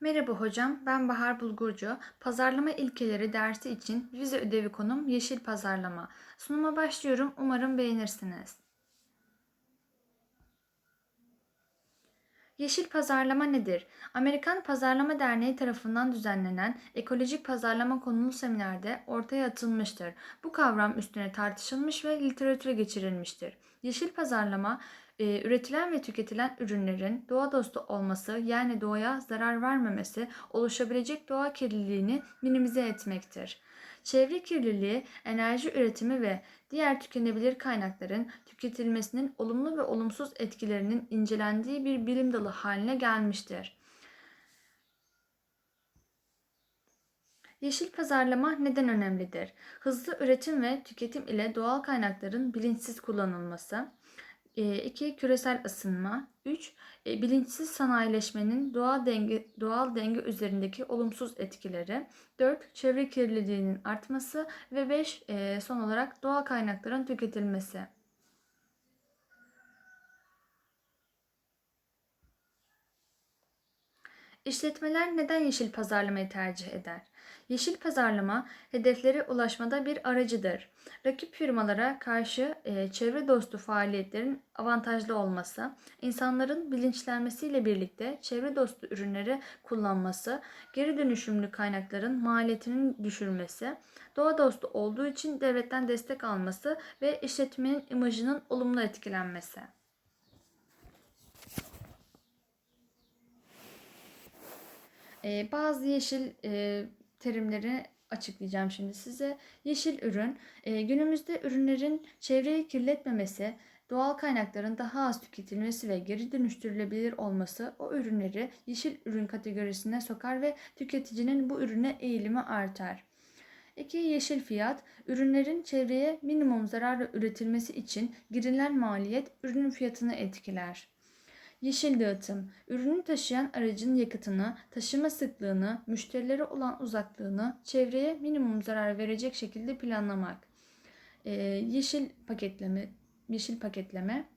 Merhaba hocam, ben Bahar Bulgurcu. Pazarlama ilkeleri dersi için vize ödevi konum yeşil pazarlama. Sunuma başlıyorum, umarım beğenirsiniz. Yeşil pazarlama nedir? Amerikan Pazarlama Derneği tarafından düzenlenen ekolojik pazarlama konulu seminerde ortaya atılmıştır. Bu kavram üstüne tartışılmış ve literatüre geçirilmiştir. Yeşil pazarlama, e, üretilen ve tüketilen ürünlerin doğa dostu olması yani doğaya zarar vermemesi, oluşabilecek doğa kirliliğini minimize etmektir. Çevre kirliliği, enerji üretimi ve diğer tükenebilir kaynakların tüketilmesinin olumlu ve olumsuz etkilerinin incelendiği bir bilim dalı haline gelmiştir. Yeşil pazarlama neden önemlidir? Hızlı üretim ve tüketim ile doğal kaynakların bilinçsiz kullanılması, 2. Küresel ısınma. 3. Bilinçsiz sanayileşmenin doğal denge, doğal denge üzerindeki olumsuz etkileri. 4. Çevre kirliliğinin artması. Ve 5. Son olarak doğal kaynakların tüketilmesi. İşletmeler neden yeşil pazarlamayı tercih eder? Yeşil pazarlama hedeflere ulaşmada bir aracıdır. Rakip firmalara karşı e, çevre dostu faaliyetlerin avantajlı olması, insanların bilinçlenmesiyle birlikte çevre dostu ürünleri kullanması, geri dönüşümlü kaynakların maliyetinin düşürmesi, doğa dostu olduğu için devletten destek alması ve işletmenin imajının olumlu etkilenmesi. Ee, bazı yeşil e, terimleri açıklayacağım şimdi size. Yeşil ürün, e, günümüzde ürünlerin çevreyi kirletmemesi, doğal kaynakların daha az tüketilmesi ve geri dönüştürülebilir olması o ürünleri yeşil ürün kategorisine sokar ve tüketicinin bu ürüne eğilimi artar. 2. Yeşil fiyat, ürünlerin çevreye minimum zararla üretilmesi için girilen maliyet ürünün fiyatını etkiler. Yeşil dağıtım, ürünü taşıyan aracın yakıtını, taşıma sıklığını, müşterilere olan uzaklığını çevreye minimum zarar verecek şekilde planlamak. Ee, yeşil paketleme, yeşil paketleme,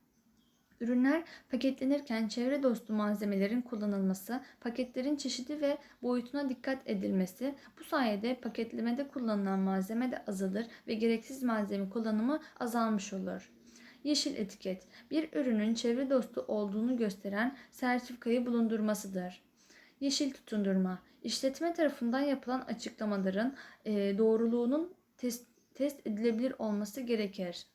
Ürünler paketlenirken çevre dostu malzemelerin kullanılması, paketlerin çeşidi ve boyutuna dikkat edilmesi, bu sayede paketlemede kullanılan malzeme de azalır ve gereksiz malzeme kullanımı azalmış olur. Yeşil etiket, bir ürünün çevre dostu olduğunu gösteren sertifikayı bulundurmasıdır. Yeşil tutundurma, işletme tarafından yapılan açıklamaların doğruluğunun test, test edilebilir olması gerekir.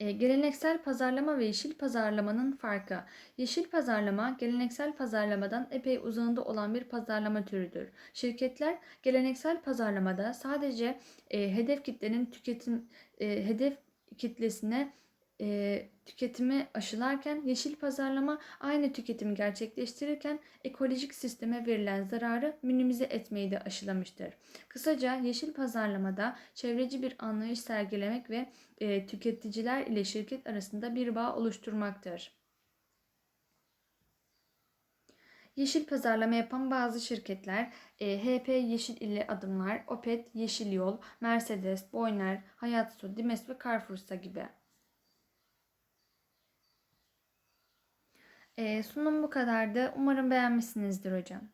E, geleneksel pazarlama ve yeşil pazarlamanın farkı. Yeşil pazarlama geleneksel pazarlamadan epey uzağında olan bir pazarlama türüdür. Şirketler geleneksel pazarlamada sadece e, hedef kitlenin tüketim e, hedef kitlesine e, tüketimi aşılarken yeşil pazarlama aynı tüketimi gerçekleştirirken ekolojik sisteme verilen zararı minimize etmeyi de aşılamıştır. Kısaca yeşil pazarlamada çevreci bir anlayış sergilemek ve e, tüketiciler ile şirket arasında bir bağ oluşturmaktır. Yeşil pazarlama yapan bazı şirketler e, HP Yeşil ile Adımlar, Opet Yeşil Yol, Mercedes, Boyner, Hayatsu, Dimes ve Carrefour'sa gibi. Sunum bu kadardı. Umarım beğenmişsinizdir hocam.